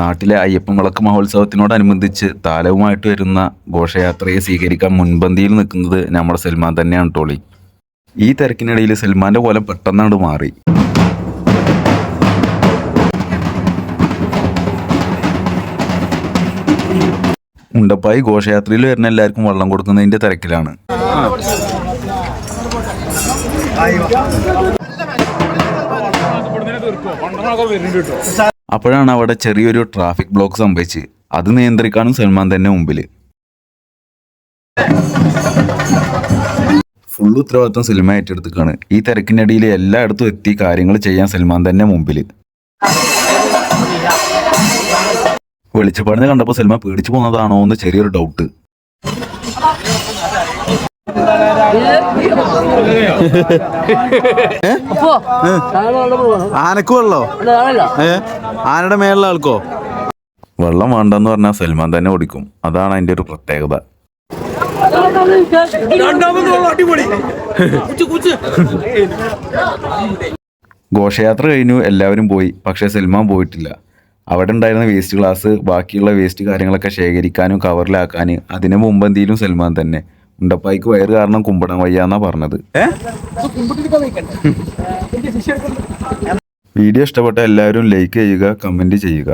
നാട്ടിലെ അയ്യപ്പൻ വിളക്ക് മഹോത്സവത്തിനോടനുബന്ധിച്ച് താലവുമായിട്ട് വരുന്ന ഘോഷയാത്രയെ സ്വീകരിക്കാൻ മുൻപന്തിയിൽ നിൽക്കുന്നത് നമ്മുടെ സൽമാൻ തന്നെയാണ് ടോളി. ഈ തിരക്കിനിടയിൽ സൽമാന്റെ കോലം പെട്ടെന്നാണ് മാറി. മുണ്ടപ്പായി ഘോഷയാത്രയിൽ വരുന്ന എല്ലാവർക്കും വെള്ളം കൊടുക്കുന്നതിന്റെ തിരക്കിലാണ്. അപ്പോഴാണ് അവിടെ ചെറിയൊരു ട്രാഫിക് ബ്ലോക്ക് സംഭവിച്ച്. അത് നിയന്ത്രിക്കാനും സൽമാൻ തന്നെ മുമ്പിൽ ഫുൾ ഉത്തരവാദിത്വം സിനിമ ഏറ്റെടുത്തിക്കാണ്. ഈ തിരക്കിനിടയിൽ എല്ലായിടത്തും എത്തി കാര്യങ്ങൾ ചെയ്യാൻ സൽമാൻ തന്നെ മുമ്പിൽ വെളിച്ചപ്പാടിനെ കണ്ടപ്പോൾ സിനിമ പേടിച്ചു പോകുന്നതാണോ എന്ന് ചെറിയൊരു ഡൗട്ട് ആനക്ക് വെള്ളോ? ആനയുടെ മേലുള്ള ആൾക്കോ? വെള്ളം വേണ്ടെന്ന് പറഞ്ഞാൽ സൽമാൻ തന്നെ ഓടിക്കും അതാണ് അതിന്റെ ഒരു പ്രത്യേകത. ഘോഷയാത്ര കഴിഞ്ഞു എല്ലാവരും പോയി. പക്ഷെ സൽമാൻ പോയിട്ടില്ല. അവിടെ ഉണ്ടായിരുന്ന വേസ്റ്റ് ഗ്ലാസ് ബാക്കിയുള്ള വേസ്റ്റ് കാര്യങ്ങളൊക്കെ ശേഖരിക്കാനും കവറിലാക്കാനും അതിനു മുമ്പ് എന്തെങ്കിലും സൽമാൻ തന്നെ. ഉണ്ടപ്പായിക്ക് വയറ് കാരണം കുമ്പടം വയ്യാന്നാ പറഞ്ഞത്. വീഡിയോ ഇഷ്ടപ്പെട്ട എല്ലാവരും ലൈക്ക് ചെയ്യുക കമന്റ് ചെയ്യുക.